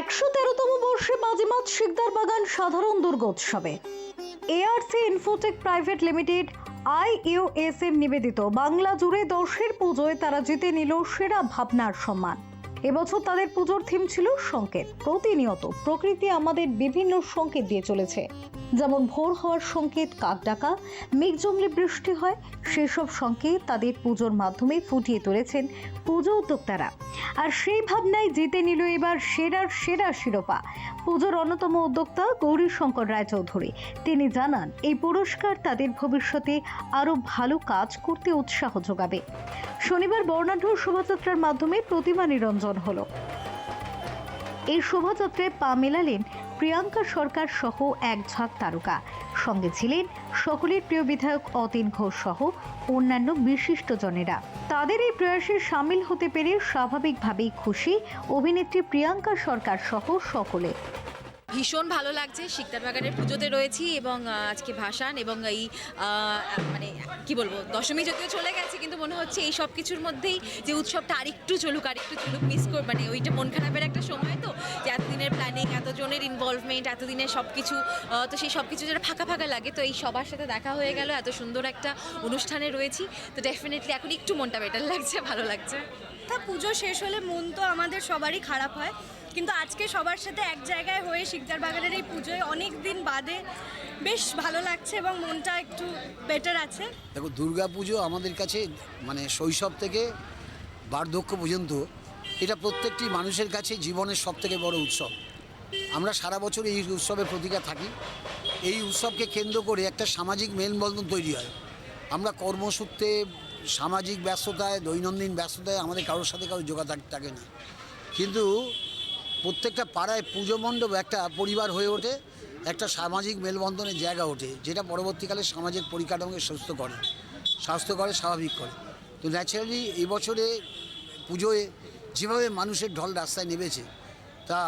একশো তেরোতম বর্ষে বাজিমাত শিকদার বাগান সাধারণ দুর্গোৎসবে। ARC Infotech private limited IUSM নিবেদিত। বাংলা জুড়ে দশের পুজোয় তারা জিতে নিল সেরা ভাবনার সম্মান। এবছর তাদের পুজোর থিম ছিল সংকেত। প্রতিনিয়ত প্রকৃতি আমাদের বিভিন্ন সংকেত দিয়ে চলেছে। যেমন ভোর হওয়ার সংকেত, কাক ডাকা, মেঘ জমলে বৃষ্টি হয়, সেসব সংকেত তাদের পুজোর মাধ্যমে ফুটিয়ে তুলেছেন পুজো উদ্যোক্তারা। আর সেই ভাবনায় জিতে নিল এবার সেরার সেরা শিরোপা। পুজোর অন্যতম উদ্যোক্তা গৌরীশঙ্কর রায়চৌধুরী। তিনি জানান, এই পুরস্কার তাদের ভবিষ্যতে আরও ভালো কাজ করতে উৎসাহ যোগাবে। শনিবার বর্ণাঢ্য শোভাযাত্রার মাধ্যমে প্রতিমা নিরঞ্জন হলো। এই শোভাযাত্রায় পা মেলালেন প্রিয়াঙ্কা সরকার সহ এক ঝাঁক তারকা। সঙ্গে ছিলেন সকলের প্রিয় বিধায়ক অতীন ঘোষ সহ অন্যান্য বিশিষ্টজনেরা তাদের এই প্রয়াসে সামিল হতে পেরে স্বাভাবিকভাবেই খুশি অভিনেত্রী প্রিয়াঙ্কা সরকার সহ সকলে। ভীষণ ভালো লাগছে। শিকদার বাগানের পুজোতে রয়েছি এবং আজকে ভাসান এবং এই মানে কি বলব, দশমী যদিও চলে গেছে, কিন্তু মনে হচ্ছে এই সব কিছুর মধ্যেই যে উৎসবটা আরেকটু চলুক আরেকটু চলুক মিস কর মানে ওইটা মন খারাপের একটা সময় তো, যে এতদিনের প্ল্যানিং এতজনের ইনভলভমেন্ট এতদিনের সব কিছু তো সেই সব কিছু যেটা ফাঁকা ফাঁকা লাগে। তো এই সবার সাথে দেখা হয়ে গেল, এত সুন্দর একটা অনুষ্ঠানে রয়েছি। তো ডেফিনেটলি এখন একটু মনটা বেটার লাগছে, ভালো লাগছে। তা পুজো শেষ হলে মন তো আমাদের সবারই খারাপ হয়, কিন্তু আজকে সবার সাথে এক জায়গায় হয়ে শিকদার বাগানের এই পুজোয় অনেক দিন বাদে বেশ ভালো লাগছে এবং মনটা একটু বেটার আছে। দেখো, দুর্গা পুজো আমাদের কাছে মানে শৈশব থেকে বার্ধক্য পর্যন্ত, এটা প্রত্যেকটি মানুষের কাছে জীবনের সব থেকে বড় উৎসব। আমরা সারা বছর এই উৎসবের প্রতিকা থাকি। এই উৎসবকে কেন্দ্র করে একটা সামাজিক মেলবন্ধন তৈরি হয়। আমরা কর্মসূত্রে, সামাজিক ব্যস্ততায়, দৈনন্দিন ব্যস্ততায় আমাদের কারোর সাথে কারোর যোগাযোগ থাকে না। কিন্তু প্রত্যেকটা পাড়ায় পুজো মণ্ডপ একটা পরিবার হয়ে ওঠে, একটা সামাজিক মেলবন্ধনের জায়গা ওঠে, যেটা পরবর্তীকালে সামাজিক পরিকাঠামোকে সুস্থ করে, স্বাস্থ্য করে, স্বাভাবিক করে। তো ন্যাচারালি এই বছরে পুজোয় যেভাবে মানুষের ঢল রাস্তায় নেমেছে, তা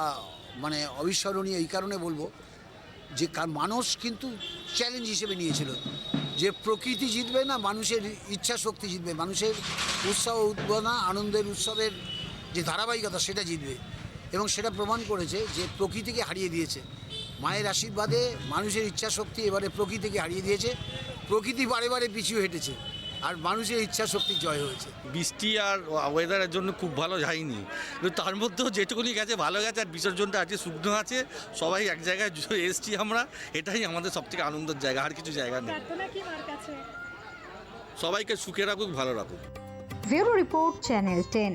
মানে অবিস্মরণীয় এই কারণে বলব যে মানুষ কিন্তু চ্যালেঞ্জ হিসেবে নিয়েছিল। যে প্রকৃতি জিতবে না, মানুষের ইচ্ছা শক্তি জিতবে, মানুষের উৎসাহ উদ্দীপনা আনন্দের উৎসবের যে ধারাবাহিকতা সেটা জিতবে। এবং সেটা প্রমাণ করেছে যে প্রকৃতিকে হারিয়ে দিয়েছে। মায়ের আশীর্বাদে মানুষের ইচ্ছা শক্তি এবারে প্রকৃতিকে হারিয়ে দিয়েছে। প্রকৃতি বারে বারে পিছিয়ে হেঁটেছে আর মানুষের ইচ্ছা শক্তি জয় হয়েছে। বৃষ্টি আর ওয়েদারের জন্য খুব ভালো যায়নি। তার মধ্যেও যেটুকুনি গেছে ভালো গেছে আর বিসর্জনটা আজকে শুকনো আছে। সবাই এক জায়গায় এসছি আমরা। এটাই আমাদের সবথেকে আনন্দের জায়গা আর কিছু জায়গা নেই। প্রার্থনা কি মার কাছে? সবাইকে সুখে রাখুক ভালো রাখুক। Bureau report channel ten.